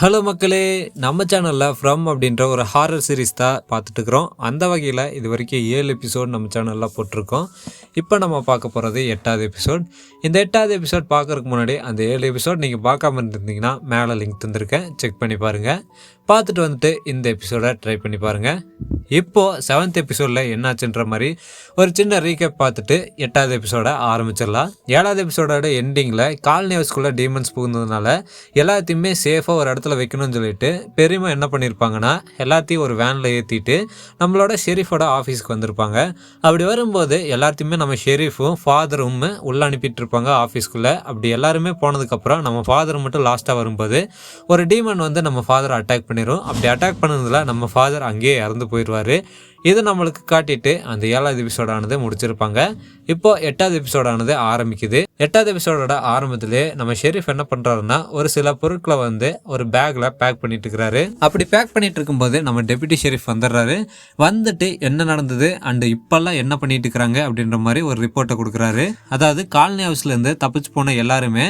Hello மக்களே நம்ம சேனலில் ஃப்ரம் அப்படின்ற ஒரு ஹாரர் சீரிஸ் தான் பார்த்துட்ருக்குறோம் அந்த வகையில் இது வரைக்கும் ஏழு எபிசோட் நம்ம சேனலில் போட்டிருக்கோம். இப்போ நம்ம பார்க்க போகிறது எட்டாவது எபிசோட் இந்த எட்டாவது எபிசோட் பார்க்கறதுக்கு முன்னாடி அந்த ஏழு எபிசோட் நீங்கள் பார்க்காம இருந்திருந்தீங்கன்னா மேலே லிங்க் தந்திருக்கேன். செக் பண்ணி பாருங்கள் பார்த்துட்டு வந்துட்டு இந்த எபிசோடை ட்ரை பண்ணி பாருங்கள் இப்போது செவன்த் எபிசோடில் என்னாச்சுன்ற மாதிரி ஒரு சின்ன ரீகேப் பார்த்துட்டு எட்டாவது எபிசோடை ஆரம்பிச்சிடலாம். ஏழாவது எபிசோடோட எண்டிங்கில் காலனி ஹவுஸ்குள்ளே டீமன்ஸ் புகுந்ததுனால எல்லாத்தையுமே சேஃபாக ஒரு இடத்துல வைக்கணும்னு சொல்லிட்டு பெரியமா என்ன பண்ணியிருப்பாங்கன்னா எல்லாத்தையும் ஒரு வேனில் ஏற்றிட்டு நம்மளோட ஷெரீஃபோட ஆஃபீஸ்க்கு வந்திருப்பாங்க. அப்படி வரும்போது எல்லாத்தையுமே நம்ம ஷெரீஃபும் ஃபாதரும் உள்ளே அனுப்பிட்டு இருப்பாங்க ஆஃபீஸ்க்குள்ளே அப்படி எல்லாருமே போனதுக்கப்புறம் நம்ம ஃபாதர் மட்டும் லாஸ்ட்டாக வரும்போது ஒரு டீமன் வந்து நம்ம ஃபாதரை அட்டாக் பண்ணிடும் அப்படி அட்டாக் பண்ணதில் நம்ம ஃபாதர் அங்கேயே இறந்து போயிடுவார். இது நம்மளுக்கு காட்டிட்டு அந்த ஏழாவது எபிசோடானது முடிச்சிருப்பாங்க. இப்போ எட்டாவது எபிசோடானது ஆரம்பிக்குது. எட்டாவது எபிசோடோட ஆரம்பத்திலே நம்ம ஷெரீஃப் என்ன பண்றாருன்னா ஒரு சில பொருட்களை வந்து ஒரு பேக்ல பேக் பண்ணிட்டு இருக்கிறாரு. அப்படி பேக் பண்ணிட்டு இருக்கும்போது நம்ம டெபியூட்டி ஷெரீஃப் வந்துடுறாரு. வந்துட்டு என்ன நடந்தது அண்ட் இப்பெல்லாம் என்ன பண்ணிட்டு இருக்கிறாங்க அப்படின்ற மாதிரி ஒரு ரிப்போர்ட்டை கொடுக்குறாரு. அதாவது காலனி ஹவுஸ்ல இருந்து தப்பிச்சு போன எல்லாருமே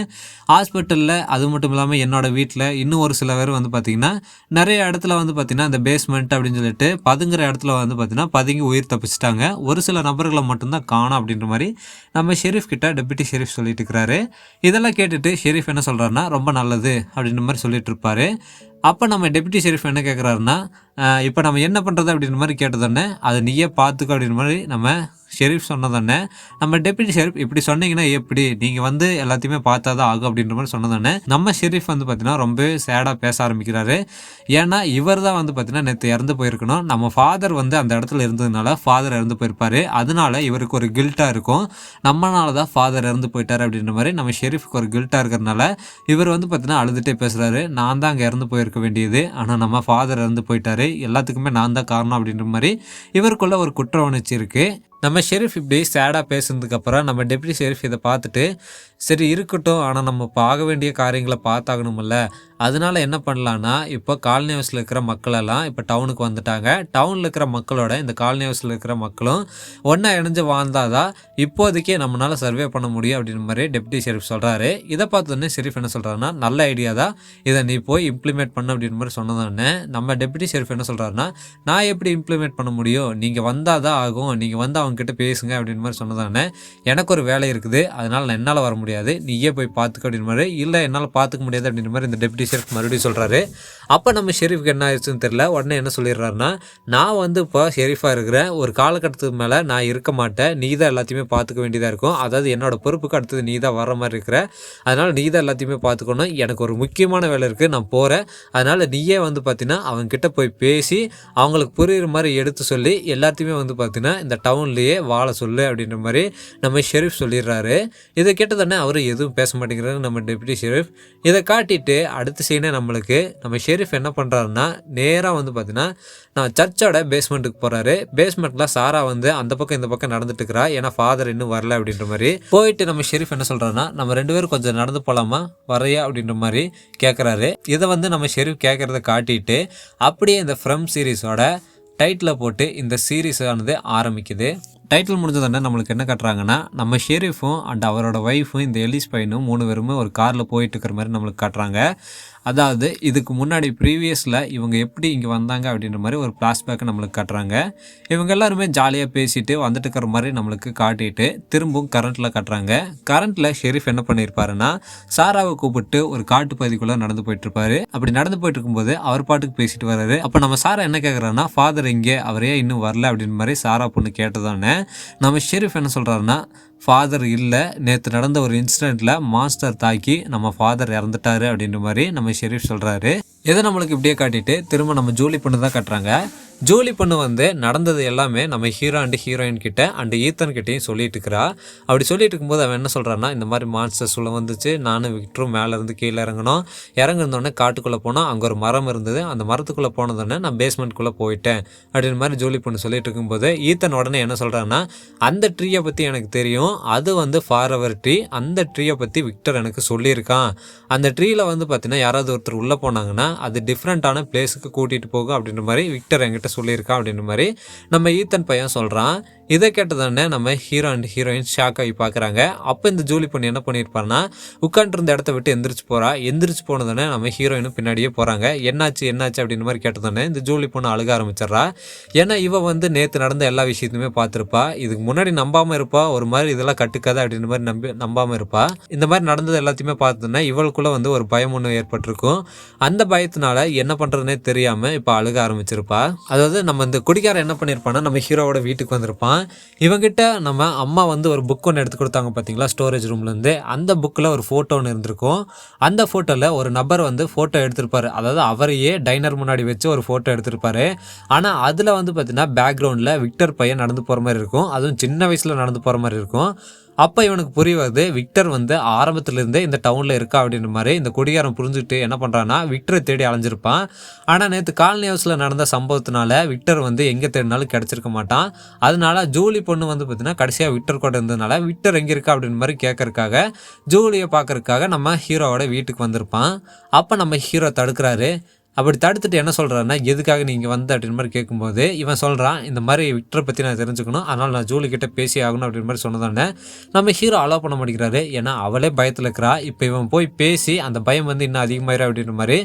ஹாஸ்பிட்டலில் அது மட்டும் இல்லாமல் என்னோட வீட்டில் இன்னும் ஒரு சில பேர் வந்து பார்த்தீங்கன்னா நிறைய இடத்துல வந்து பார்த்தீங்கன்னா இந்த பேஸ்மெண்ட் அப்படின்னு சொல்லிட்டு பதுங்குற இடத்துல வந்து பார்த்தீங்கன்னா பதுங்கி உயிர் தப்பிச்சிட்டாங்க. ஒரு சில நபர்களை மட்டும்தான் காணும் அப்படின்ற மாதிரி நம்ம ஷெரீஃப் கிட்ட டெபுட்டி ஷெரீஃப் சொல்லிட்டு இருக்கிறாரு. இதெல்லாம் கேட்டுட்டு ஷெரீஃப் என்ன சொல்கிறாருன்னா ரொம்ப நல்லது அப்படின்ற மாதிரி சொல்லிட்டு இருப்பாரு. அப்போ நம்ம டெப்யூட்டி ஷெரீஃப் என்ன கேட்குறாருன்னா இப்போ நம்ம என்ன பண்ணுறது அப்படின்ற மாதிரி கேட்டதோடனே அதை நீயே பார்த்துக்கோ அப்படின்ற மாதிரி நம்ம ஷெரீஃப் சொன்னதோடனே நம்ம டெப்யூட்டி ஷெரீஃப் இப்படி சொன்னீங்கன்னா எப்படி? நீங்கள் வந்து எல்லாத்தையுமே பார்த்தா தான் ஆகும் அப்படின்ற மாதிரி சொன்னதோடனே நம்ம ஷெரீஃப் வந்து பார்த்தீங்கன்னா ரொம்ப சேடாக பேச ஆரம்பிக்கிறாரு. ஏன்னா இவர் தான் வந்து பார்த்தீங்கன்னா நேற்று இறந்து போயிருக்கணும். நம்ம ஃபாதர் வந்து அந்த இடத்துல இருந்ததுனால ஃபாதர் இறந்து போயிருப்பாரு. அதனால இவருக்கு ஒரு கில்ட்டாக இருக்கும். நம்மளால தான் ஃபாதர் இறந்து போயிட்டார் அப்படின்ற மாதிரி நம்ம ஷெரீஃப்க்கு ஒரு கில்ட்டாக இருக்கிறனால இவர் வந்து பார்த்தீங்கன்னா அழுதுகிட்டே பேசுகிறாரு நான் தான் அங்கே இறந்து போயிருக்கேன். இருக்க வேண்டியது. ஆனால் நம்ம ஃபாதர் இறந்து போயிட்டாரு. எல்லாத்துக்குமே நான் தான் காரணம் அப்படின்ற மாதிரி இவருக்குள்ள ஒரு குற்ற உணர்ச்சி இருக்குது நம்ம ஷெரீஃப் இப்படி சேடாக பேசுனதுக்கப்புறம் நம்ம டெப்டி ஷெரீஃப் இதை பார்த்துட்டு சரி இருக்கட்டும். ஆனால் நம்ம பார்க்க ஆக வேண்டிய காரியங்களை பார்த்தாகணுமில்ல அதனால என்ன பண்ணலான்னா இப்போ காலனி ஹவுஸில் இருக்கிற மக்களெல்லாம் இப்போ டவுனுக்கு வந்துட்டாங்க. டவுனில் இருக்கிற மக்களோட இந்த காலனி ஹவுஸில் இருக்கிற மக்களும் ஒன்றா இணைஞ்சு வாழ்ந்தாதான் இப்போதைக்கே நம்மளால் சர்வே பண்ண முடியும் அப்படின்ற மாதிரி டெப்டி ஷெரீஃப் சொல்கிறாரு இதை பார்த்தோன்னே ஷெரீஃப் என்ன சொல்கிறாருன்னா நல்ல ஐடியா தான். இதை நீ போய் இம்ப்ளிமெண்ட் பண்ண அப்படின்ற மாதிரி சொன்னதானே நம்ம டெப்டி ஷெரீஃப் என்ன சொல்கிறாருன்னா நான் எப்படி இம்ப்ளிமெண்ட் பண்ண முடியும்? நீங்கள் வந்தால் தான் ஆகும். நீங்கள் வந்து அவங்ககிட்ட பேசுங்க அப்படின்ற மாதிரி சொன்னதானே எனக்கு ஒரு வேலை இருக்குது. அதனால் நான் என்னால் வர முடியும். முடியாது. நீயே போய் பார்த்துக்க அப்படின்ற மாதிரி. இல்லை என்னால் பார்த்துக்க முடியாது அப்படின்ற மாதிரி இந்த டெப்டி ஷெரீஃப் மறுபடியும் சொல்கிறாரு அப்போ நம்ம ஷெரீஃப்க்கு என்ன ஆயிடுச்சுன்னு தெரியல. உடனே என்ன சொல்லிடுறாருன்னா நான் வந்து இப்போ ஷெரீஃபாக இருக்கிறேன் ஒரு காலகட்டத்துக்கு மேலே நான் இருக்க மாட்டேன். நீ தான் எல்லாத்தையுமே பார்த்துக்க வேண்டியதாக இருக்கும். அதாவது என்னோட பொறுப்புக்கு அடுத்தது நீ தான் வர மாதிரி இருக்கிற. அதனால் நீ தான் எல்லாத்தையுமே பார்த்துக்கணும் எனக்கு ஒரு முக்கியமான வேலை இருக்குது நான் போகிறேன் அதனால் நீயே வந்து பார்த்தீங்கன்னா அவங்கக்கிட்ட போய் பேசி அவங்களுக்கு புரிகிற மாதிரி எடுத்து சொல்லி எல்லாத்தையுமே வந்து பார்த்தீங்கன்னா இந்த டவுன்லேயே வாழ சொல்லு அப்படின்ற மாதிரி நம்ம ஷெரீஃப் சொல்லிடுறாரு. இதை கேட்டதானே அவர் எதுவும் பேச மாட்டேங்கிறாரு நம்ம டெப்யூட்டி ஷெரீஃப் இதை காட்டிட்டு அடுத்த சீனே நம்மளுக்கு நம்ம ஷெரீஃப் என்ன பண்ணுறாருன்னா நேராக வந்து பார்த்தீங்கன்னா நான் சர்ச்சோட பேஸ்மெண்ட்டுக்கு போகிறாரு பேஸ்மெண்ட்டில் சாரா வந்து அந்த பக்கம் இந்த பக்கம் நடந்துட்டு இருக்கிறா ஏன்னா ஃபாதர் இன்னும் வரல அப்படின்ற மாதிரி. போயிட்டு நம்ம ஷெரீஃப் என்ன சொல்கிறாருன்னா நம்ம ரெண்டு பேரும் கொஞ்சம் நடந்து போகலாமா வரையா அப்படின்ற மாதிரி கேட்குறாரு இதை வந்து நம்ம ஷெரீஃப் கேட்குறத காட்டிட்டு அப்படியே இந்த ஃப்ரம் சீரீஸோட டைட்டில் போட்டு இந்த சீரீஸ் ஆனது ஆரம்பிக்குது. டைட்டில் முடிஞ்சதுன்னா நம்மளுக்கு என்ன காட்டுறாங்கன்னா நம்ம ஷெரீஃபும் அண்ட் அவரோட ஒய்ஃபும் இந்த எலிஸ் பையனும் மூணு பேருமே ஒரு காரில் போயிட்டு இருக்கிற மாதிரி நம்மளுக்கு காட்டுறாங்க. அதாவது இதுக்கு முன்னாடி ப்ரீவியஸில் இவங்க எப்படி இங்கே வந்தாங்க அப்படின்ற மாதிரி ஒரு ஃப்ளாஷ்பேக்கை நம்மளுக்கு காட்டுறாங்க. இவங்க எல்லாருமே ஜாலியாக பேசிட்டு வந்துட்டு இருக்கிற மாதிரி நம்மளுக்கு காட்டிட்டு திரும்பவும் கரண்ட்டில் காட்டுறாங்க. கரண்ட்டில் ஷெரீஃப் என்ன பண்ணியிருப்பாருன்னா சாராவை கூப்பிட்டு ஒரு காட்டு பகுதிக்குள்ளே நடந்து போயிட்டுருப்பாரு. அப்படி நடந்து போயிட்டு இருக்கும்போது அவர் பாட்டுக்கு பேசிட்டு வர்றாரு. அப்போ நம்ம சாரா என்ன கேட்குறாருன்னா ஃபாதர் இங்கே அவரே இன்னும் வரல அப்படின்ற மாதிரி சாரா பொண்ணு கேட்டதானே நம்ம ஷெரீஃப் என்ன சொல்கிறாருன்னா ஃபாதர் இல்லை நேற்று நடந்த ஒரு இன்சிடெண்ட்டில் மாஸ்டர் தாக்கி நம்ம ஃபாதர் இறந்துட்டாரு அப்படின்ற மாதிரி நம்ம ஷெரீஃப் சொல்கிறாரு எதை நம்மளுக்கு இப்படியே காட்டிட்டு திரும்ப நம்ம ஜூலி பண்ணி தான் காட்டுறாங்க. ஜூலி பொண்ணு வந்து நடந்தது எல்லாமே நம்ம ஹீரோ அண்டு ஹீரோயின் கிட்ட அண்டு ஈத்தன் கிட்டேயும் சொல்லிட்டு இருக்கிறா அப்படி சொல்லிட்டு இருக்கும்போது அவன் என்ன சொல்கிறான்னா இந்த மாதிரி மான்ஸ்டர்ஸ் உள்ள வந்துச்சு நானும் விக்டரும் மேலேருந்து கீழே இறங்கணும் இறங்குனோடனே காட்டுக்குள்ளே போனோம் அங்கே ஒரு மரம் இருந்தது. அந்த மரத்துக்குள்ளே போனதோடனே நான் பேஸ்மெண்ட்குள்ளே போயிட்டேன். அப்படின்ற மாதிரி ஜூலி பொண்ணு சொல்லிட்டு இருக்கும்போது ஈத்தன் உடனே என்ன சொல்கிறான்னா அந்த ட்ரீயை பற்றி எனக்கு தெரியும் அது வந்து ஃபாரவர் ட்ரீ அந்த ட்ரீயை பற்றி விக்டர் எனக்கு சொல்லியிருக்கான். அந்த ட்ரீயில் வந்து பார்த்தீங்கன்னா யாராவது ஒருத்தர் உள்ளே போனாங்கன்னா அது டிஃப்ரெண்ட்டான பிளேஸுக்கு கூட்டிகிட்டு போகும் அப்படின்ற மாதிரி விக்டர் என்கிட்ட சொல்லியிருக்கான் அப்படின்ற மாதிரி நம்ம ஈத்தன் பையன் சொல்கிறான் இதை கேட்டதானே நம்ம ஹீரோ அண்ட் ஹீரோயின் ஷாக் ஆகி பார்க்குறாங்க. அப்போ இந்த ஜூலி பொண்ணு என்ன பண்ணியிருப்பாருன்னா உட்காந்துருந்த இடத்த விட்டு எந்திரிச்சு போகிறா எந்திரிச்சு போனதானே நம்ம ஹீரோயினும் பின்னாடியே போகிறாங்க என்னாச்சு என்னாச்சு அப்படின்ற மாதிரி கேட்டதானே இந்த ஜூலி பொண்ணு அழுக ஆரம்பிச்சிடுறா. ஏன்னா இவ வந்து நேற்று நடந்த எல்லா விஷயத்தையுமே பார்த்துருப்பா. இதுக்கு முன்னாடி நம்பாமல் இருப்பா. ஒரு மாதிரி இதெல்லாம் கட்டுக்காது அப்படின்ற மாதிரி நம்பி நம்பாமல் இருப்பா. இந்த மாதிரி நடந்தது எல்லாத்தையுமே பார்த்தோன்னா இவளுக்குள்ள வந்து ஒரு பயம் ஒன்று ஏற்பட்டிருக்கும். அந்த பயத்தினால என்ன பண்ணுறதுனே தெரியாமல் இப்போ அழுக ஆரம்பிச்சிருப்பா. அதாவது நம்ம இந்த குடிக்காரன் என்ன பண்ணியிருப்பான்னா நம்ம ஹீரோவோட வீட்டுக்கு வந்திருப்பான். இவங்கிட்ட நம்ம அம்மா வந்து ஒரு புக் ஒன்று எடுத்து கொடுத்தாங்க பார்த்தீங்களா ஸ்டோரேஜ் ரூம்லேருந்து அந்த புக்கில் ஒரு ஃபோட்டோ ஒன்று இருந்திருக்கும். அந்த ஃபோட்டோவில் ஒரு நபர் வந்து ஃபோட்டோ எடுத்திருப்பார். அதாவது அவரையே டைனர் முன்னாடி வச்சு ஒரு ஃபோட்டோ எடுத்திருப்பாரு. ஆனால் அதில் வந்து பார்த்தீங்கன்னா பேக்ரவுண்டில் விக்டர் பையன் நடந்து போகிற மாதிரி இருக்கும். அதுவும் சின்ன வயசில் நடந்து போகிற மாதிரி இருக்கும். அப்போ இவனுக்கு புரிய வருது விக்டர் வந்து ஆரம்பத்திலேருந்தே இந்த டவுனில் இருக்கா அப்படின்ற மாதிரி இந்த குடிகாரன் புரிஞ்சுக்கிட்டு என்ன பண்ணுறான்னா விக்டரை தேடி அலைஞ்சிருப்பான். ஆனால் நேற்று காலனி ஹவுஸில் நடந்த சம்பவத்தினால விக்டர் வந்து எங்கே தேடினாலும் கிடச்சிருக்க மாட்டான். அதனால ஜூலி பொண்ணு வந்து பார்த்தீங்கன்னா கடைசியாக விக்டர் கூட இருந்ததுனால விக்டர் எங்கே இருக்கா அப்படின்ற மாதிரி கேட்கறதுக்காக ஜூலியை பார்க்கறதுக்காக நம்ம ஹீரோவோட வீட்டுக்கு வந்திருப்பான். அப்போ நம்ம ஹீரோ தடுக்கிறாரு. அப்படி தடுத்துட்டு என்ன சொல்கிறாருன்னா எதுக்காக நீங்கள் வந்த? அப்படின்னு மாதிரி கேட்கும்போது இவன் சொல்கிறான் இந்த மாதிரி விக்டரை பற்றி நான் தெரிஞ்சுக்கணும். அதனால் நான் ஜூலி கிட்ட பேசி ஆகணும். அப்படின்னு மாதிரி சொன்னதானே நம்ம ஹீரோ அலோவ் பண்ண மாட்டேங்கிறாரு. ஏன்னா அவளே பயத்தில் இருக்கிறா. இப்போ இவன் போய் பேசி அந்த பயம் வந்து இன்னும் அதிகமாயிரும் அப்படின்ற மாதிரி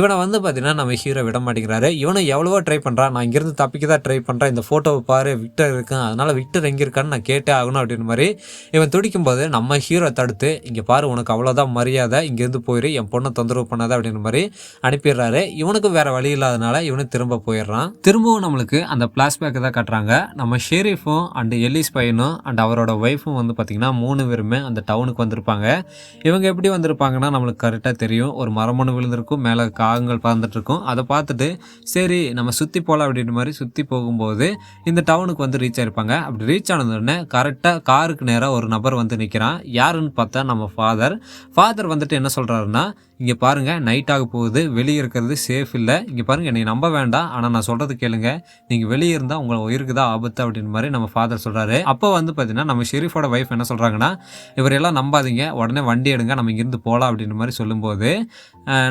இவனை வந்து பார்த்தீங்கன்னா நம்ம ஹீரோ விட மாட்டேங்கிறாரு. இவனை எவ்வளவோ ட்ரை பண்ணுறான் நான் இங்கேருந்து தப்பிக்க தான் ட்ரை பண்ணுறேன் இந்த ஃபோட்டோவை பாரு விக்டர் இருக்கான் அதனால் விக்டர் எங்கே இருக்கான்னு நான் கேட்டே ஆகணும். அப்படின்ற மாதிரி இவன் துடிக்கும் போது நம்ம ஹீரோ தடுத்து இங்கே பாரு உனக்கு அவ்வளோதான் மரியாதை. இங்கேருந்து போயிரு. என் பொண்ணை தொந்தரவு பண்ணாத. அப்படின்ற மாதிரி அனுப்பிடுறாரு. இவனுக்கு வேற வழி இல்லாதனால இவனு திரும்ப போயிடுறான். திரும்பவும் நம்மளுக்கு அந்த பிளாஷ்பேக்கை தான் காட்டுறாங்க. நம்ம ஷெரீஃபும் அண்ட் எல்லிஸ் பையனும் அண்ட் அவரோட ஒய்ஃபும் வந்து பார்த்திங்கன்னா மூணு பேருமே அந்த டவுனுக்கு வந்திருப்பாங்க. இவங்க எப்படி வந்திருப்பாங்கன்னா நம்மளுக்கு கரெக்டாக தெரியும். ஒரு மரமணு விழுந்திருக்கும் மேலே காகங்கள் பறந்துட்டுருக்கும் அதை பார்த்துட்டு சரி நம்ம சுற்றி போகலாம் அப்படின்ற மாதிரி சுற்றி போகும்போது இந்த டவுனுக்கு வந்து ரீச் ஆகிருப்பாங்க அப்படி ரீச் ஆனதுடனே கரெக்டாக காருக்கு நேராக ஒரு நபர் வந்து நிற்கிறான் யாருன்னு பார்த்தா நம்ம ஃபாதர் ஃபாதர் வந்துட்டு என்ன சொல்கிறாருன்னா இங்கே பாருங்கள் நைட் ஆக போகுது வெளியே இருக்கிறது சேஃப் இல்லை. இங்கே பாருங்கள் என்னை நம்ப வேண்டாம் ஆனால் நான் சொல்கிறது கேளுங்க. நீங்கள் வெளியே இருந்தால் உங்களை உயிருக்கு தான் ஆபத்து அப்படின்ற மாதிரி நம்ம ஃபாதர் சொல்கிறாரு அப்போ வந்து பார்த்தீங்கன்னா நம்ம ஷெரீஃபோட ஒய்ஃப் என்ன சொல்கிறாங்கன்னா இவரெல்லாம் நம்பாதீங்க உடனே வண்டி எடுங்க நம்ம இங்கேருந்து போகலாம் அப்படின்ற மாதிரி சொல்லும்போது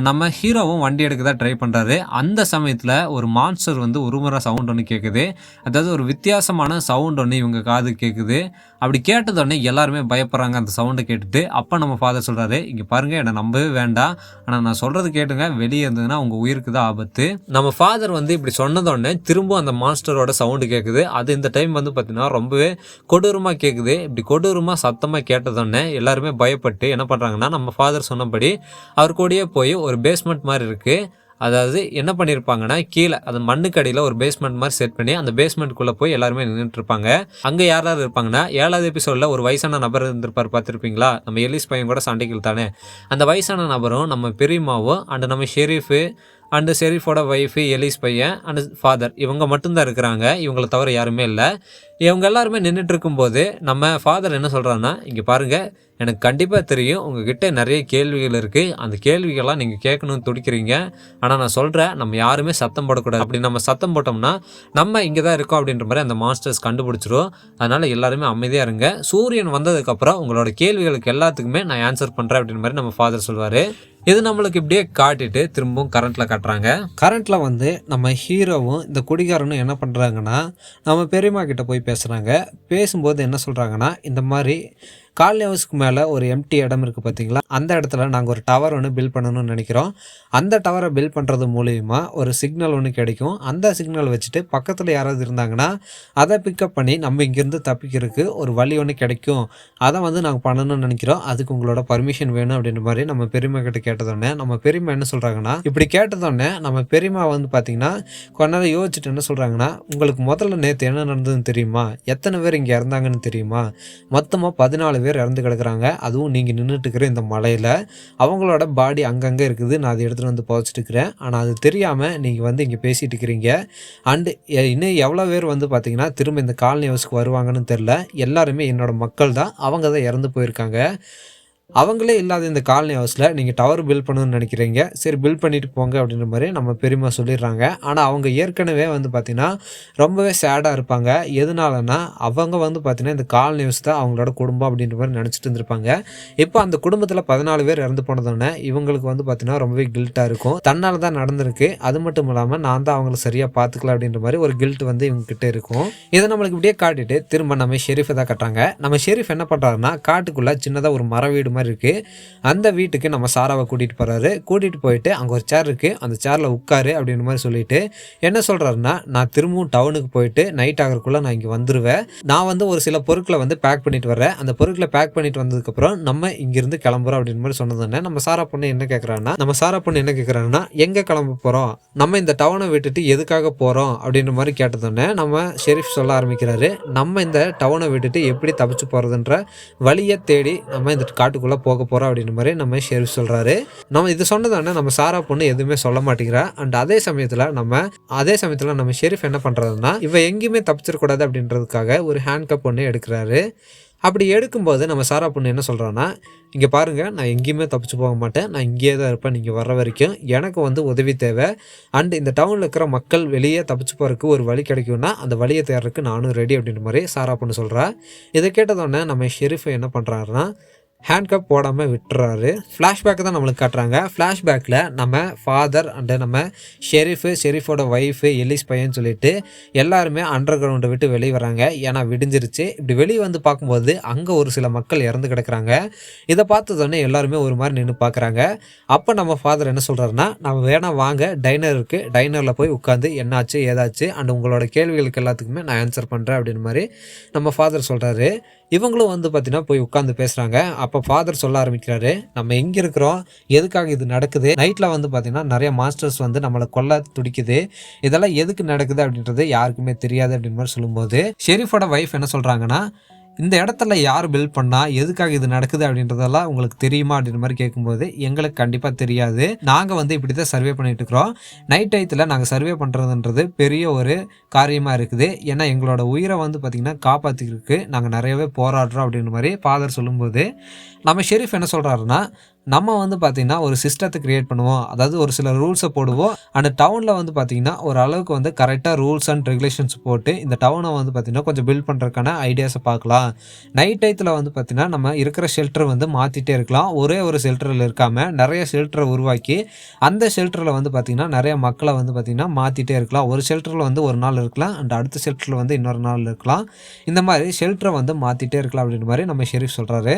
நம்ம ஹீரோவும் வண்டி எடுக்க தான் ட்ரை பண்ணுறாரு அந்த சமயத்தில் ஒரு மான்ஸ்டர் வந்து உருமுறை சவுண்ட் ஒன்று கேட்குது அதாவது ஒரு வித்தியாசமான சவுண்ட் ஒன்று இவங்க காது கேட்குது அப்படி கேட்டதோடனே எல்லாருமே பயப்படுறாங்க. அந்த சவுண்டை கேட்டுட்டு அப்போ நம்ம ஃபாதர் சொல்கிறாரு இங்கே பாருங்கள் என்னை நம்பவே வேண்டாம். ஆனால் நான் சொல்கிறது கேட்டுங்க. வெளியே இருந்ததுன்னா உங்கள் உயிருக்கு தான் ஆபத்து. நம்ம ஃபாதர் வந்து இப்படி சொன்னதோடனே திரும்ப அந்த மாஸ்டரோட சவுண்டு கேட்குது அது இந்த டைம் வந்து பார்த்திங்கன்னா ரொம்பவே கொடூரமாக கேட்குது இப்படி கொடூரமாக சத்தமாக கேட்டதோடனே எல்லாருமே பயப்பட்டு என்ன பண்ணுறாங்கன்னா நம்ம ஃபாதர் சொன்னபடி அவர் கூடயே போய் ஒரு பேஸ்மெண்ட் மாதிரி இருக்குது அதாவது என்ன பண்ணியிருப்பாங்கன்னா கீழே அது மண்ணுக்கடியில் ஒரு பேஸ்மெண்ட் மாதிரி செட் பண்ணி அந்த பேஸ்மெண்ட்குள்ளே போய் எல்லாருமே நின்றுட்டுருப்பாங்க அங்கே யார் யார் இருப்பாங்கன்னா ஏழாவது எபிசோடில் ஒரு வயசான நபர் இருந்திருப்பார் பார்த்துருப்பீங்களா? நம்ம எலிஸ் பையன் கூட சண்டைக்கு தானே அந்த வயசான நபரும் நம்ம பெரியம்மாவும் அண்ட் நம்ம ஷெரீஃபு அண்டு ஷெரீஃபோட ஒய்ஃபு எலிஸ் பையன் அண்டு ஃபாதர் இவங்க மட்டும்தான் இருக்கிறாங்க. இவங்கள தவிர யாருமே இல்லை. இவங்க எல்லாருமே நின்றுட்டு இருக்கும்போது நம்ம ஃபாதர் என்ன சொல்கிறான்னா இங்கே பாருங்கள் எனக்கு கண்டிப்பாக தெரியும் உங்ககிட்ட நிறைய கேள்விகள் இருக்குது அந்த கேள்விகள்லாம் நீங்கள் கேட்கணும்னு துடிக்கிறீங்க. ஆனால் நான் சொல்கிறேன் நம்ம யாருமே சத்தம் போடக்கூடாது. அப்படி நம்ம சத்தம் போட்டோம்னா நம்ம இங்கே தான் இருக்கோம் அப்படின்ற மாதிரி அந்த மாஸ்டர்ஸ் கண்டுபிடிச்சிரும். அதனால் எல்லாருமே அமைதியாக இருங்க. சூரியன் வந்ததுக்கப்புறம் உங்களோட கேள்விகளுக்கு எல்லாத்துக்குமே நான் ஆன்சர் பண்ணுறேன் அப்படின்ற மாதிரி நம்ம ஃபாதர் சொல்வார். இது நம்மளுக்கு இப்படியே காட்டிட்டு திரும்பவும் கரண்ட்டில் காட்டுறாங்க. கரண்ட்டில் வந்து நம்ம ஹீரோவும் இந்த குடிகாரனும் என்ன பண்ணுறாங்கன்னா நம்ம பெரியம்மா கிட்ட போய் பேசுகிறாங்க பேசும்போது என்ன சொல்கிறாங்கன்னா இந்த மாதிரி காலனி ஹவுஸ்க்கு மேலே ஒரு எம்டி இடம் இருக்குது பார்த்தீங்களா அந்த இடத்துல நாங்கள் ஒரு டவர் ஒன்று பில்ட் பண்ணணும்னு நினைக்கிறோம். அந்த டவரை பில்ட் பண்ணுறது மூலிமா ஒரு சிக்னல் ஒன்று கிடைக்கும். அந்த சிக்னல் வச்சுட்டு பக்கத்தில் யாராவது இருந்தாங்கன்னா அதை பிக்கப் பண்ணி நம்ம இங்கேருந்து தப்பிக்கிறதுக்கு ஒரு வழி ஒன்று கிடைக்கும். அதை வந்து நாங்கள் பண்ணணும்னு நினைக்கிறோம். அதுக்கு உங்களோட பர்மிஷன் வேணும் அப்படின்ற மாதிரி நம்ம பெரியம்மா கிட்ட கேட்டதோடனே நம்ம பெரியம்மா என்ன சொல்கிறாங்கன்னா இப்படி கேட்டதோடனே நம்ம பெரியம்மா வந்து பார்த்தீங்கன்னா கொஞ்ச நேரம் யோசிச்சுட்டு என்ன சொல்கிறாங்கன்னா உங்களுக்கு முதல்ல நேற்று என்ன நடந்ததுன்னு தெரியுமா? எத்தனை பேர் இங்கே இறந்தாங்கன்னு தெரியுமா? மொத்தமாக பதினாலு பேர் இறந்து கிடக்குறாங்க. அதுவும் நீங்கள் நின்றுட்டு இருக்கிற இந்த மலையில். அவங்களோட பாடி அங்கங்கே இருக்குது. நான் அதை எடுத்துகிட்டு வந்து புதைச்சிட்டு இருக்கிறேன். ஆனால் அது தெரியாமல் நீங்கள் வந்து இங்கே பேசிகிட்டு இருக்கிறீங்க. அண்டு இன்னும் எவ்வளோ பேர் வந்து பார்த்திங்கன்னா திரும்ப இந்த காலனி ஹவுஸ்க்கு வருவாங்கன்னு தெரில எல்லாருமே என்னோடய மக்கள் தான். அவங்க தான் இறந்து போயிருக்காங்க. அவங்களே இல்லாத இந்த காலனி ஹவுஸில் நீங்கள் டவர் பில் பண்ணணும்னு நினைக்கிறீங்க. சரி பில் பண்ணிட்டு போங்க அப்படின்ற மாதிரி நம்ம பெரியம்மா சொல்லிடுறாங்க. ஆனால் அவங்க ஏற்கனவே வந்து பார்த்திங்கன்னா ரொம்பவே சேடாக இருப்பாங்க. எதனாலனா அவங்க வந்து பார்த்திங்கன்னா இந்த காலனி ஹவுஸ் தான் அவங்களோட குடும்பம் அப்படின்ற மாதிரி நினச்சிட்டு இருந்திருப்பாங்க. இப்போ அந்த குடும்பத்தில் பதினாலு பேர் இறந்து போனதோடனே இவங்களுக்கு வந்து பார்த்திங்கன்னா ரொம்பவே கில்ட்டாக இருக்கும். தன்னால் தான் நடந்திருக்கு. அது மட்டும் இல்லாமல் நான் தான் அவங்கள சரியாக பார்த்துக்கல அப்படின்ற மாதிரி ஒரு கில்ட் வந்து இவங்ககிட்ட இருக்கும். இதை நம்மளுக்கு இப்படியே காட்டிட்டு திரும்ப நம்ம ஷெரீஃபை தான் கட்டுறாங்க. நம்ம ஷெரீஃப் என்ன பண்ணுறாருன்னா காட்டுக்குள்ளே சின்னதாக ஒரு மர வீடு மாதிரி இருக்குது அந்த வீட்டுக்கு நம்ம சாராவை கூட்டிகிட்டு போகிறாரு கூட்டிகிட்டு போயிட்டு அங்கே ஒரு சேர் இருக்குது அந்த சேரில் உட்காரு அப்படின்ற மாதிரி சொல்லிட்டு என்ன சொல்கிறாருன்னா நான் திரும்பவும் டவுனுக்கு போயிட்டு நைட் ஆகிறதுக்குள்ளே நான் இங்கே வந்துடுவேன் நான் வந்து ஒரு சில பொருட்களை வந்து பேக் பண்ணிட்டு வரேன் அந்த பொருட்களை பேக் பண்ணிட்டு வந்ததுக்கப்புறம் நம்ம இங்கேருந்து கிளம்புறோம். அப்படின்ற மாதிரி சொன்னதுன்னு நம்ம சாரா பொண்ணு என்ன கேட்குறாங்கன்னா நம்ம சாரா பொண்ணு என்ன கேட்குறாங்கன்னா எங்கே கிளம்ப போகிறோம் நம்ம இந்த டவுனை விட்டுட்டு எதுக்காக போகிறோம் அப்படின்ற மாதிரி கேட்டதுன்னே நம்ம ஷெரீஃப் சொல்ல ஆரம்பிக்கிறாரு. நம்ம இந்த டவுனை விட்டுட்டு எப்படி தப்பிச்சு போகிறதுன்ற வழியை தேடி நம்ம இந்த காட்டுக்குள்ளே போக போகிறோம் அப்படின்ற மாதிரி நம்ம ஷெரீஃப் சொல்கிறாரு நம்ம இது சொன்னதானே நம்ம சாரா பொண்ணு எதுவுமே சொல்ல மாட்டேங்கிறா. அண்ட் அதே சமயத்தில் நம்ம அதே சமயத்தில் நம்ம ஷெரீஃப் என்ன பண்ணுறதுன்னா இவ எங்கேயுமே தப்பிச்சிடக்கூடாது அப்படின்றதுக்காக ஒரு ஹேண்ட் கப் ஒன்று எடுக்கிறாரு. அப்படி எடுக்கும்போது நம்ம சாரா பொண்ணு என்ன சொல்கிறான்னா இங்கே பாருங்கள் நான் எங்கேயுமே தப்பிச்சு போக மாட்டேன். நான் இங்கேயே தான் இருப்பேன். நீங்கள் வர்ற வரைக்கும் எனக்கு வந்து உதவி தேவை. அண்ட் இந்த டவுனில் இருக்கிற மக்கள் வெளியே தப்பிச்சு போகிறதுக்கு ஒரு வழி கிடைக்கும்னா அந்த வழியை தேடுறதுக்கு நானும் ரெடி அப்படின்ற மாதிரி சாரா பொண்ணு சொல்கிறா இதை கேட்டதோடனே நம்ம ஷெரீஃப் என்ன பண்ணுறாருன்னா ஹேண்ட்கப் போடாமல் விட்டுறாரு. ஃப்ளாஷ்பேக் தான் நம்மளுக்கு காட்டுறாங்க. ஃப்ளாஷ்பேக்கில் நம்ம ஃபாதர் அண்டு நம்ம ஷெரீஃபு ஷெரீஃபோட ஒய்ஃபு எலிஸ் பையன் சொல்லிட்டு எல்லாருமே அண்டர் கிரவுண்டை விட்டு வெளியே வராங்க ஏன்னா விடிஞ்சிருச்சு. இப்படி வெளியே வந்து பார்க்கும்போது அங்கே ஒரு சில மக்கள் இறந்து கிடக்குறாங்க. இதை பார்த்ததோடனே எல்லாருமே ஒரு மாதிரி நின்று பார்க்குறாங்க. அப்போ நம்ம ஃபாதர் என்ன சொல்கிறாருன்னா நம்ம வேணால் வாங்க டைனர் இருக்குது டைனரில் போய் உட்காந்து என்னாச்சு ஏதாச்சு அண்ட் உங்களோட கேள்விகளுக்கு எல்லாத்துக்குமே நான் ஆன்சர் பண்ணுறேன் அப்படின்னு மாதிரி நம்ம ஃபாதர் சொல்கிறாரு இவங்களும் வந்து பார்த்தீங்கன்னா போய் உட்காந்து பேசுகிறாங்க அப்போ ஃபாதர் சொல்ல ஆரம்பிக்கிறாரு நம்ம எங்கே இருக்கிறோம்? எதுக்காக இது நடக்குது? நைட்டில் வந்து பார்த்தீங்கன்னா நிறைய மாஸ்டர்ஸ் வந்து நம்மளை கொல்ல துடிக்குது. இதெல்லாம் எதுக்கு நடக்குது? அப்படின்றது யாருக்குமே தெரியாது அப்படின்னு மாதிரி சொல்லும்போது ஷெரீஃபோட ஒய்ஃப் என்ன சொல்கிறாங்கன்னா இந்த இடத்துல யார் பில்ட் பண்ணா எதுக்காக இது நடக்குது அப்படின்றதெல்லாம் உங்களுக்கு தெரியுமா அப்படின்ற மாதிரி கேட்கும்போது எங்களுக்கு கண்டிப்பாக தெரியாது. நாங்கள் வந்து இப்படி தான் சர்வே பண்ணிட்டு இருக்கிறோம். நைட் டயத்தில் நாங்கள் சர்வே பண்ணுறதுன்றது பெரிய ஒரு காரியமாக இருக்குது. ஏன்னா எங்களோட உயிரை வந்து பார்த்திங்கன்னா காப்பாற்றிக்கிறதுக்கு நாங்கள் நிறையவே போராடுறோம் அப்படின்ற மாதிரி ஃபாதர் சொல்லும்போது நம்ம ஷெரீஃப் என்ன சொல்கிறாருன்னா நம்ம வந்து பார்த்திங்கன்னா ஒரு சிஸ்டத்தை க்ரியேட் பண்ணுவோம். அதாவது ஒரு சில ரூல்ஸை போடுவோம். அந்த டவுனில் வந்து பார்த்திங்கன்னா ஒரு அளவுக்கு வந்து கரெக்டாக ரூல்ஸ் அண்ட் ரெகுலேஷன்ஸ் போட்டு இந்த டவுனை வந்து பார்த்திங்கன்னா கொஞ்சம் பில்ட் பண்ணுறதுக்கான ஐடியாஸை பார்க்கலாம். நைட் டயத்தில் வந்து பார்த்திங்கன்னா நம்ம இருக்கிற ஷெல்டர் வந்து மாற்றிட்டே இருக்கலாம். ஒரே ஒரு ஷெல்டரில் இருக்காமல் நிறைய ஷெல்டரை உருவாக்கி அந்த ஷெல்டரில் வந்து பார்த்திங்கன்னா நிறைய மக்களை வந்து பார்த்திங்கன்னா மாற்றிட்டே இருக்கலாம். ஒரு ஷெல்டரில் வந்து ஒரு நாள் இருக்கலாம். அண்ட் அடுத்த ஷெல்டரில் வந்து இன்னொரு நாள் இருக்கலாம். இந்த மாதிரி ஷெல்டரை வந்து மாற்றிட்டே இருக்கலாம் அப்படின்ற மாதிரி நம்ம ஷெரீஃப் சொல்கிறாரு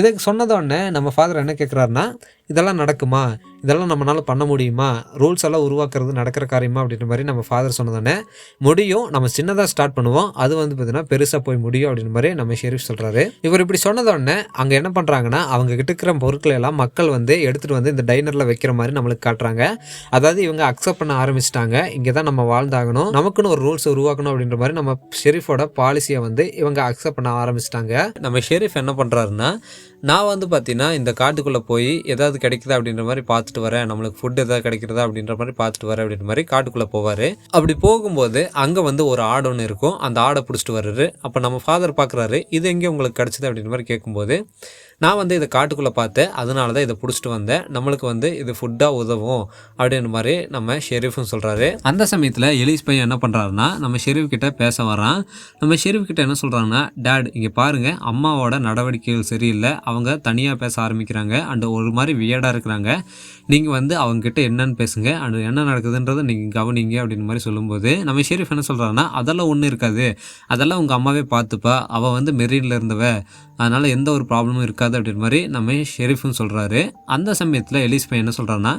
இதுக்கு சொன்னதோடனே நம்ம ஃபாதர் என்ன கேட்குறாருன்னா இதெல்லாம் நடக்குமா? இதெல்லாம் நம்மளால் பண்ண முடியுமா? ரூல்ஸ் எல்லாம் உருவாக்குறது நடக்கிற காரியமா? அப்படின்ற மாதிரி நம்ம ஃபாதர் சொன்னதானே முடியும். நம்ம சின்னதாக ஸ்டார்ட் பண்ணுவோம். அது வந்து பார்த்தீங்கன்னா பெருசாக போய் முடியும் அப்படின்ற மாதிரி நம்ம ஷெரீஃப் சொல்கிறாரு இவர் இப்படி சொன்னதோடனே அங்கே என்ன பண்ணுறாங்கன்னா அவங்க கிட்ட இருக்கிற பொருட்களை எல்லாம் மக்கள் வந்து எடுத்துகிட்டு வந்து இந்த டைனரில் வைக்கிற மாதிரி நம்மளுக்கு காட்டுறாங்க. அதாவது இவங்க அக்செப்ட் பண்ண ஆரம்பிச்சிட்டாங்க. இங்கே தான் நம்ம வாழ்ந்தாகணும். நமக்குன்னு ஒரு ரூல்ஸ் உருவாக்கணும் அப்படின்ற மாதிரி நம்ம ஷெரீஃபோட பாலிசியை வந்து இவங்க அக்செப்ட் பண்ண ஆரம்பிச்சிட்டாங்க. நம்ம ஷெரீஃப் என்ன பண்ணுறாருன்னா நான் வந்து பார்த்தீங்கன்னா இந்த காட்டுக்குள்ளே போய் ஏதாவது கிடைக்குதா அப்படின்ற மாதிரி பார்த்துட்டு வரேன். நம்மளுக்கு ஃபுட் எதாவது கிடைக்கிறதா அப்படின்ற மாதிரி பார்த்துட்டு வரேன் அப்படின்ற மாதிரி காட்டுக்குள்ளே போவார். அப்படி போகும்போது அங்கே வந்து ஒரு ஆடு ஒன்று இருக்கும். அந்த ஆடை பிடிச்சிட்டு வர்றாரு. அப்போ நம்ம ஃபாதர் பார்க்குறாரு இது எங்கே உங்களுக்கு கிடச்சிது? அப்படின்ற மாதிரி கேட்கும்போது நான் வந்து இதை காட்டுக்குள்ளே பார்த்தேன். அதனால தான் இதை பிடிச்சிட்டு வந்தேன். நம்மளுக்கு வந்து இது ஃபுட்டாக உதவும் அப்படின்ற மாதிரி நம்ம ஷெரீஃபும் சொல்கிறாரு அந்த சமயத்தில் எலிஸ் பையன் என்ன பண்ணுறாருன்னா நம்ம ஷெரீஃப் கிட்ட பேச வரான். நம்ம ஷெரீஃப் கிட்ட என்ன சொல்கிறாங்கன்னா டேட் இங்கே பாருங்கள் அம்மாவோட நடவடிக்கைகள் சரியில்லை. அவங்க தனியாக பேச ஆரம்பிக்கிறாங்க. அண்ட் ஒரு மாதிரி வியடாக இருக்கிறாங்க. நீங்கள் வந்து அவங்கக்கிட்ட என்னன்னு பேசுங்க. அண்ட் என்ன நடக்குதுன்றதை நீங்கள் கவனிங்க அப்படின்னு மாதிரி சொல்லும்போது நம்ம ஷெரீஃப் என்ன சொல்கிறாங்கன்னா அதெல்லாம் ஒன்றும் இருக்காது. அதெல்லாம் உங்கள் அம்மாவே பார்த்துப்பா. அவள் வந்து மெரீனில் இருந்தவ. அதனால் எந்த ஒரு ப்ராப்ளமும் இருக்காது. அப்படின்ற மாதிரி நம்ம ஷெரீஃபும் சொல்கிறாரு அந்த சமயத்தில் எலிஸ் பையன் என்ன சொல்கிறான்னா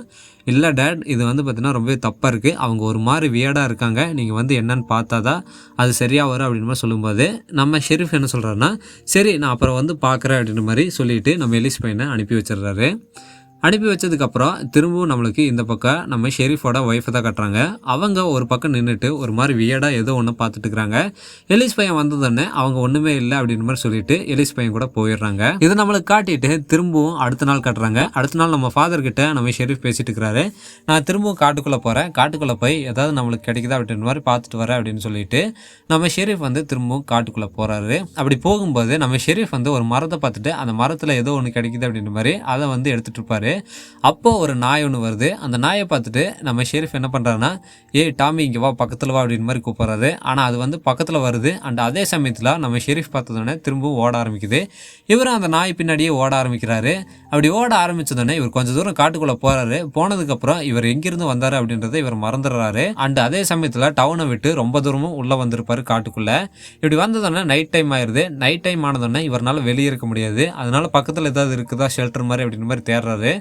இல்லை டேட் இது வந்து பார்த்தீங்கன்னா ரொம்பவே தப்பாக இருக்குது அவங்க ஒரு மாதிரி வியடாக இருக்காங்க. நீங்கள் வந்து என்னன்னு பார்த்தா தான் அது சரியாக வரும் அப்படின்னு மாதிரி சொல்லும்போது நம்ம ஷெரீஃப் என்ன சொல்கிறாருன்னா சரி நான் அப்புறம் வந்து பார்க்குறேன் அப்படின்ற மாதிரி சொல்லிவிட்டு நம்ம எலிஸ் பையனை அனுப்பி வச்சிடுறாரு. அனுப்பி வச்சதுக்கப்புறம் திரும்பவும் நம்மளுக்கு இந்த பக்கம் நம்ம ஷெரீஃபோட ஒய்ஃபை தான் கட்டுறாங்க. அவங்க ஒரு பக்கம் நின்றுட்டு ஒரு மாதிரி வியடாக ஏதோ ஒன்று பார்த்துட்டு இருக்கிறாங்க. எலிஸ் பையன் வந்ததுன்னு அவங்க ஒன்றுமே இல்லை அப்படின்ற மாதிரி சொல்லிட்டு எலிஸ் பையன் கூட போயிடுறாங்க. இதை நம்மளுக்கு காட்டிட்டு திரும்பவும் அடுத்த நாள் கட்டுறாங்க. அடுத்த நாள் நம்ம ஃபாதர் கிட்ட நம்ம ஷெரீஃப் பேசிட்டு இருக்கிறாரு. நான் திரும்பவும் காட்டுக்குள்ளே போகிறேன் காட்டுக்குள்ளே போய் ஏதாவது நம்மளுக்கு கிடைக்குதா அப்படின்ற மாதிரி பார்த்துட்டு வரேன் அப்படின்னு சொல்லிட்டு நம்ம ஷெரீஃப் வந்து திரும்பவும் காட்டுக்குள்ளே போகிறாரு அப்படி போகும்போது நம்ம ஷெரீஃப் வந்து ஒரு மரத்தை பார்த்துட்டு அந்த மரத்தில் ஏதோ ஒன்று கிடைக்குது அப்படின்ற மாதிரி அதை வந்து எடுத்துகிட்டு இருப்பாரு. அப்போது ஒரு நாய் ஒன்று வருது. அந்த நாயை பார்த்துட்டு நம்ம ஷெரீஃப் என்ன பண்ணுறாருன்னா ஏய் டாமி இங்கே வா பக்கத்தில் வா அப்படின்னு மாதிரி கூப்பிட்றாரு. ஆனால் அது வந்து பக்கத்தில் வருது. அண்ட் அதே சமயத்தில் நம்ம ஷெரீஃப் பார்த்ததுடனே திரும்பவும் ஓட ஆரம்பிக்குது. இவரும் அந்த நாய் பின்னாடியே ஓட ஆரம்பிக்கிறாரு. அப்படி ஓட ஆரம்பித்ததுடனே இவர் கொஞ்சம் தூரம் காட்டுக்குள்ளே போகிறாரு போனதுக்கப்புறம் இவர் எங்கேருந்து வந்தார் அப்படின்றத இவர் மறந்துடுறாரு. அண்ட் அதே சமயத்தில் டவுனை விட்டு ரொம்ப தூரமும் உள்ளே வந்திருப்பார் காட்டுக்குள்ளே. இப்படி வந்ததுடனே நைட் டைம் ஆயிடுது நைட் டைம் ஆனதுடனே இவரால் வெளியே இருக்க முடியாது. அதனால் பக்கத்தில் ஏதாவது இருக்குதா ஷெல்டர் மாதிரி அப்படின்ற மாதிரி தேடுறாரு.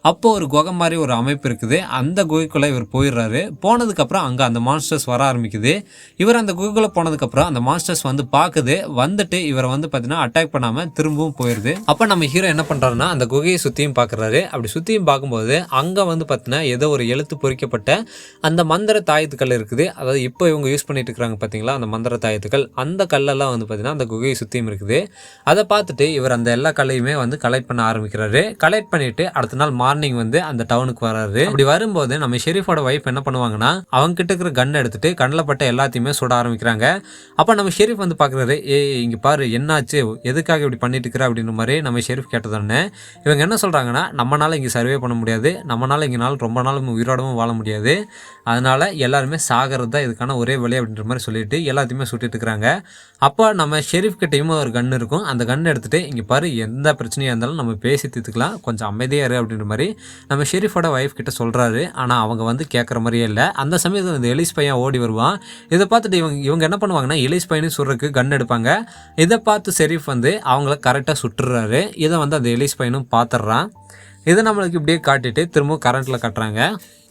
அப்போ ஒரு குகை மாதிரி ஒரு அமைப்பு இருக்குது. அந்த குகைக்குள்ளே இவர் போயிடுறாரு. போனதுக்கப்புறம் அங்கே அந்த மான்ஸ்டர்ஸ் வர ஆரம்பிக்குது. இவர் அந்த குகைக்குள்ளே போனதுக்கப்புறம் அந்த மான்ஸ்டர்ஸ் வந்து பார்க்குது வந்துட்டு இவரை வந்து பார்த்தீங்கன்னா அட்டாக் பண்ணாமல் திரும்பவும் போயிடுது அப்போ நம்ம ஹீரோ என்ன பண்ணுறாருன்னா அந்த குகையை சுற்றியும் பார்க்குறாரு அப்படி சுற்றியும் பார்க்கும்போது அங்கே வந்து பார்த்தீங்கன்னா ஏதோ ஒரு எழுத்து பொறிக்கப்பட்ட அந்த மந்திர தாயத்துக்கள் இருக்குது. அதாவது இப்போ இவங்க யூஸ் பண்ணிட்டு இருக்கிறாங்க பார்த்தீங்களா அந்த மந்திர தாயத்துக்கள். அந்த கல்லெல்லாம் வந்து பார்த்தீங்கன்னா அந்த குகையை சுற்றியும் இருக்குது. அதை பார்த்துட்டு இவர் அந்த எல்லா கல்லையுமே வந்து கலெக்ட் பண்ண ஆரம்பிக்கிறாரு. கலெக்ட் பண்ணிவிட்டு அடுத்த நாள் மார்னிங் வந்து அந்த டவுனுக்கு வராரு அப்படி வரும்போது நம்ம ஷெரீஃபோட ஒய்ஃப் என்ன பண்ணுவாங்கன்னா அவங்க கிட்ட இருக்கிற கன் எடுத்துட்டு கண்ணில் பட்ட எல்லாத்தையுமே சுட ஆரம்பிக்கிறாங்க. அப்போ நம்ம ஷெரீஃப் வந்து பார்க்குறாரு ஏய் இங்கே பாரு என்னாச்சு? எதுக்காக இப்படி பண்ணிட்டு இருக்கிற? அப்படின்ற மாதிரி நம்ம ஷெரீஃப் கேட்டதுன்னு இவங்க என்ன சொல்கிறாங்கன்னா நம்மனால இங்கே சர்வே பண்ண முடியாது. நம்மனால இங்கே நாள் ரொம்ப நாள் உயிரோடவும் வாழ முடியாது. அதனால எல்லாருமே சாகிறது தான் இதுக்கான ஒரே வழி அப்படின்ற மாதிரி சொல்லிட்டு எல்லாத்தையுமே சுட்டுட்டு இருக்கிறாங்க. அப்போ நம்ம ஷெரீஃப் கிட்டேயும் ஒரு கன் இருக்கும். அந்த கன் எடுத்துகிட்டு இங்கே பாரு எந்த பிரச்சனையாக இருந்தாலும் நம்ம பேசி தீர்த்துக்கலாம். கொஞ்சம் அமைதியாக இரு அப்படின்ற மாதிரி நம்ம ஷெரீஃபோட ஒய்ஃப் கிட்ட சொல்கிறாரு ஆனால் அவங்க வந்து கேட்குற மாதிரியே இல்லை. அந்த சமயத்தில் இந்த எலிஸ் பையன் ஓடி வருவான். இதை பார்த்துட்டு இவங்க இவங்க என்ன பண்ணுவாங்கன்னா எலிஸ் பையனையும் சுடுறதுக்கு கன் எடுப்பாங்க. இதை பார்த்து ஷெரீஃப் வந்து அவங்கள கரெக்டாக சுட்டுறாரு. இதை வந்து அந்த எலிஸ் பையனும் பார்த்துட்றான். இதை நம்மளுக்கு இப்படியே காட்டிட்டு திரும்பவும் கரண்ட்டில் கட்டுறாங்க.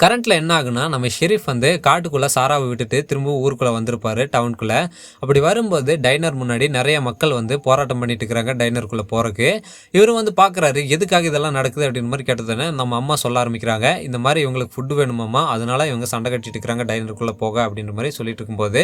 கரண்ட்டில் என்ன ஆகுனா நம்ம ஷெரீஃப் வந்து காட்டுக்குள்ளே சாராவை விட்டுட்டு திரும்ப ஊருக்குள்ளே வந்திருப்பாரு டவுனுக்குள்ளே அப்படி வரும்போது டைனர் முன்னாடி நிறைய மக்கள் வந்து போராட்டம் பண்ணிட்டு இருக்கிறாங்க டைனருக்குள்ளே போகிறக்கு இவரும் வந்து பார்க்குறாரு எதுக்காக இதெல்லாம் நடக்குது? அப்படின்னு மாதிரி கேட்டதுன்னு நம்ம அம்மா சொல்ல ஆரம்பிக்கிறாங்க. இந்த மாதிரி இவங்களுக்கு ஃபுட்டு வேணுமாம்மா. அதனால் இவங்க சண்டை கட்டிட்டு இருக்கிறாங்க டைனருக்குள்ளே போக அப்படின்ற மாதிரி சொல்லிட்டு இருக்கும்போது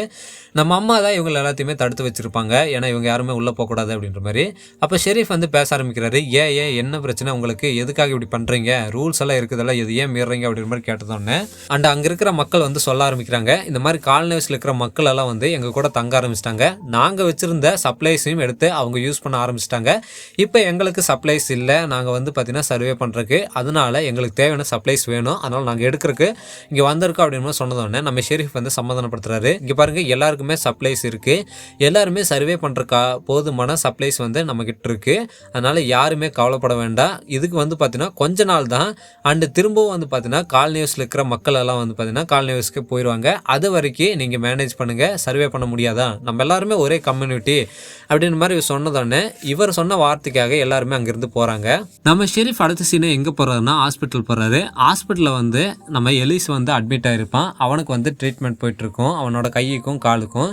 நம்ம அம்மா தான் இவங்களை எல்லாத்தையுமே தடுத்து வச்சுருப்பாங்க. ஏன்னா இவங்க யாருமே உள்ளே போகக்கூடாது அப்படின்ற மாதிரி. அப்போ ஷெரீஃப் வந்து பேச ஆரம்பிக்கிறாரு ஏன் ஏன்? என்ன பிரச்சனை உங்களுக்கு? எதுக்காக இப்படி பண்ணுறீங்க ரூல்ஸ் எல்லாம் இருக்குதெல்லாம் எது ஏன் மீறுறீங்க அப்படின்ற மாதிரி கேட்டது கேட்டதோடனே அண்ட் அங்கே இருக்கிற மக்கள் வந்து சொல்ல ஆரம்பிக்கிறாங்க இந்த மாதிரி கால்நேஸில் இருக்கிற மக்கள் எல்லாம் வந்து எங்கள் கூட தங்க ஆரம்பிச்சிட்டாங்க. நாங்கள் வச்சுருந்த சப்ளைஸையும் எடுத்து அவங்க யூஸ் பண்ண ஆரம்பிச்சிட்டாங்க. இப்போ எங்களுக்கு சப்ளைஸ் இல்லை நாங்கள் வந்து பார்த்திங்கன்னா சர்வே பண்ணுறதுக்கு அதனால எங்களுக்கு தேவையான சப்ளைஸ் வேணும். அதனால் நாங்கள் எடுக்கிறதுக்கு இங்கே வந்திருக்கோம் அப்படின்னு சொன்னதோடனே நம்ம ஷெரீஃப் வந்து சமாதானப்படுத்துறாரு. இங்கே பாருங்க எல்லாருக்குமே சப்ளைஸ் இருக்குது எல்லாருமே சர்வே பண்ணுறக்கா போதுமான சப்ளைஸ் வந்து நம்மக்கிட்ட இருக்குது அதனால் யாருமே கவலைப்பட வேண்டாம். இதுக்கு வந்து பார்த்தீங்கன்னா கொஞ்ச நாள் தான் அண்டு திரும்பவும் வந்து பார்த்தீங்கன்னா கால் நியூஸில் இருக்கிற மக்கள் எல்லாம் வந்து பார்த்தீங்கன்னா காலனி நியூஸ்க்கு போயிடுவாங்க அது வரைக்கும் நீங்கள் மேனேஜ் பண்ணுங்கள் சர்வே பண்ண முடியாதா? நம்ம எல்லாருமே ஒரே கம்யூனிட்டி அப்படின்ற மாதிரி இவர் சொன்னதோடனே இவர் சொன்ன வார்த்தைக்காக எல்லாருமே அங்கேருந்து போகிறாங்க நம்ம ஷெரீஃப் அடுத்த சீனை எங்கே போகிறாருன்னா ஹாஸ்பிட்டல் போகிறாரு ஹாஸ்பிட்டலில் வந்து நம்ம எலிஸ் வந்து அட்மிட் ஆகிருப்பான் அவனுக்கு வந்து ட்ரீட்மெண்ட் போயிட்டுருக்கும். அவனோட கைக்கும் காலுக்கும்.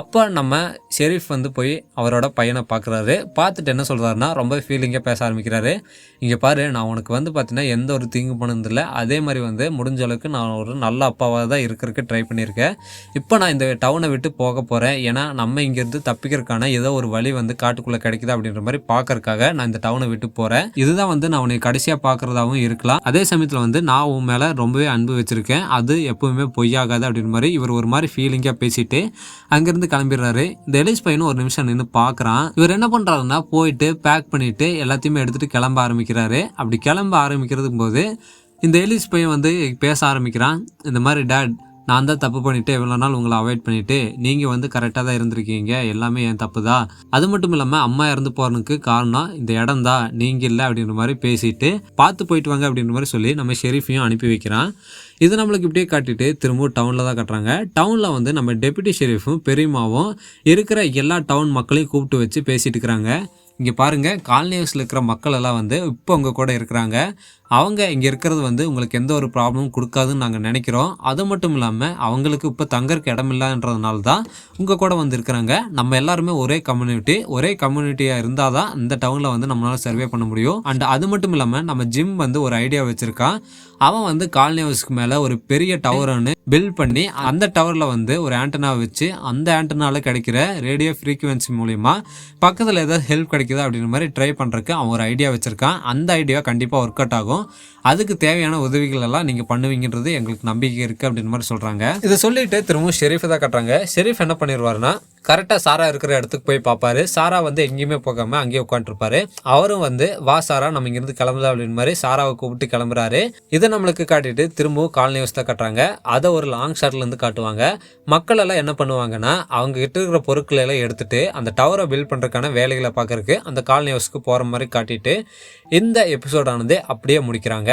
அப்போ நம்ம ஷெரீஃப் வந்து போய் அவரோட பையனை பார்க்குறாரு பார்த்துட்டு என்ன சொல்கிறாருன்னா ரொம்ப ஃபீலிங்காக பேச ஆரம்பிக்கிறாரு. இங்கே பாரு நான் உனக்கு வந்து பார்த்தீங்கன்னா எந்த ஒரு தீங்கு பண்ணதில்லை. அதே மாதிரி வந்து முடிஞ்ச அளவுக்கு நான் ஒரு நல்ல அப்பாவாக தான் இருக்கிறதுக்கு ட்ரை பண்ணியிருக்கேன். இப்போ நான் இந்த டவுனை விட்டு போக போகிறேன் ஏன்னா நம்ம இங்கேருந்து தப்பிக்கிறதுக்கான ஏதோ ஒரு வழி வந்து காட்டுக்குள்ளே கிடைக்குது அப்படின்ற மாதிரி பார்க்கறக்காக நான் இந்த டவுனை விட்டு போகிறேன் இதுதான் வந்து நான் உன்னை கடைசியாக பார்க்குறதாவும் இருக்கலாம். அதே சமயத்தில் வந்து நான் உன் மேலே ரொம்பவே அன்பு வச்சுருக்கேன். அது எப்பவுமே பொய்யாகாது அப்படின்ற மாதிரி இவர் ஒரு மாதிரி ஃபீலிங்காக பேசிட்டு அங்கேருந்து கிளம்பிடுறாரு. இந்த எலிஸ் பையனும் ஒரு நிமிஷம் நின்று பார்க்குறான். இவர் என்ன பண்ணுறாருன்னா போயிட்டு பேக் பண்ணிட்டு எல்லாத்தையுமே எடுத்துகிட்டு கிளம்ப ஆரம்பிக்கிறாரு. அப்படி கிளம்ப ஆரம்பிக்கிறது போது இந்த எலிஸ் பையன் வந்து பேச ஆரம்பிக்கிறான். இந்த மாதிரி டேட் நான் தான் தப்பு பண்ணிட்டு இவ்வளோ நாள் உங்களை அவாய்ட் பண்ணிவிட்டு நீங்கள் வந்து கரெக்டாக தான் இருந்திருக்கீங்க. எல்லாமே என் தப்பு தான். அது மட்டும் இல்லாமல் அம்மா இறந்து போகிறதுக்கு காரணம் இந்த இடம் தான். நீங்கள் இல்லை அப்படின்ற மாதிரி பேசிட்டு பார்த்து போயிட்டு வாங்க அப்படின்ற மாதிரி சொல்லி நம்ம ஷெரீஃபையும் அனுப்பி வைக்கிறான். இது நம்மளுக்கு இப்படியே காட்டிட்டு திரும்பவும் டவுனில் தான் கட்டுறாங்க. டவுனில் வந்து நம்ம டெபுட்டி ஷெரீஃபும் பெரியம்மாவும் இருக்கிற எல்லா டவுன் மக்களையும் கூப்பிட்டு வச்சு பேசிட்டு இருக்கிறாங்க. இங்கே பாருங்கள் காலனி ஹவுஸில் இருக்கிற மக்கள் எல்லாம் வந்து இப்போ உங்கள் கூட இருக்கிறாங்க. அவங்க இங்கே இருக்கிறது வந்து உங்களுக்கு எந்த ஒரு ப்ராப்ளமும் கொடுக்காதுன்னு நாங்கள் நினைக்கிறோம். அது மட்டும் இல்லாமல் அவங்களுக்கு இப்போ தங்கறக்கு இடம் இல்லைன்றதுனால தான் உங்கள் கூட வந்து இருக்கிறாங்க நம்ம எல்லாருமே ஒரே கம்யூனிட்டி ஒரே கம்யூனிட்டியாக இருந்தால் தான் இந்த டவுனில் வந்து நம்மளால் சர்வே பண்ண முடியும். அண்ட் அது மட்டும் இல்லாமல் நம்ம ஜிம் வந்து ஒரு ஐடியா வச்சுருக்கான். அவன் வந்து காலனி ஹவுஸ்க்கு மேலே ஒரு பெரிய டவர்னு பில்ட் பண்ணி அந்த டவரில் வந்து ஒரு ஆண்டனா வச்சு அந்த ஆண்டனால கிடைக்கிற ரேடியோ ஃப்ரீக்குவென்சி மூலிமா பக்கத்தில் ஏதாவது ஹெல்ப் கிடைக்குதா அப்படின்ற மாதிரி ட்ரை பண்ணுறதுக்கு அவன் ஒரு ஐடியா வச்சுருக்கான். அந்த ஐடியா கண்டிப்பாக ஒர்க் அவுட் ஆகும். அதுக்கு தேவையான உதவிகள் எல்லாம் நீங்கள் பண்ணுவீங்கன்றது எங்களுக்கு நம்பிக்கை இருக்குது அப்படின்ற மாதிரி சொல்கிறாங்க இதை சொல்லிட்டு திரும்பவும் ஷெரீஃபை தான் கட்டுறாங்க. ஷெரீஃப் என்ன பண்ணிடுவாருன்னா கரெக்டாக சாரா இருக்கிற இடத்துக்கு போய் பார்ப்பாரு சாரா வந்து எங்கேயுமே போகாமல் அங்கேயே உட்காந்துருப்பாரு அவரும் வந்து வா சாரா நம்ம இங்கேருந்து கிளம்புதா? அப்படின்னு மாதிரி சாராவை கூப்பிட்டு கிளம்புறாரு. இதை நம்மளுக்கு காட்டிட்டு திரும்பவும் காலனி ஹவுஸ் தான் கட்டுறாங்க. அதை ஒரு லாங் ஷார்ட்லேருந்து காட்டுவாங்க. மக்கள் எல்லாம் என்ன பண்ணுவாங்கன்னா அவங்க கிட்ட இருக்கிற பொருட்களை எல்லாம் எடுத்துட்டு அந்த டவரை பில்ட் பண்ணுறதுக்கான வேலைகளை பார்க்கறதுக்கு அந்த காலனி ஹவுஸ்க்கு போகிற மாதிரி காட்டிட்டு இந்த எபிசோடானது அப்படியே முடிக்கிறாங்க.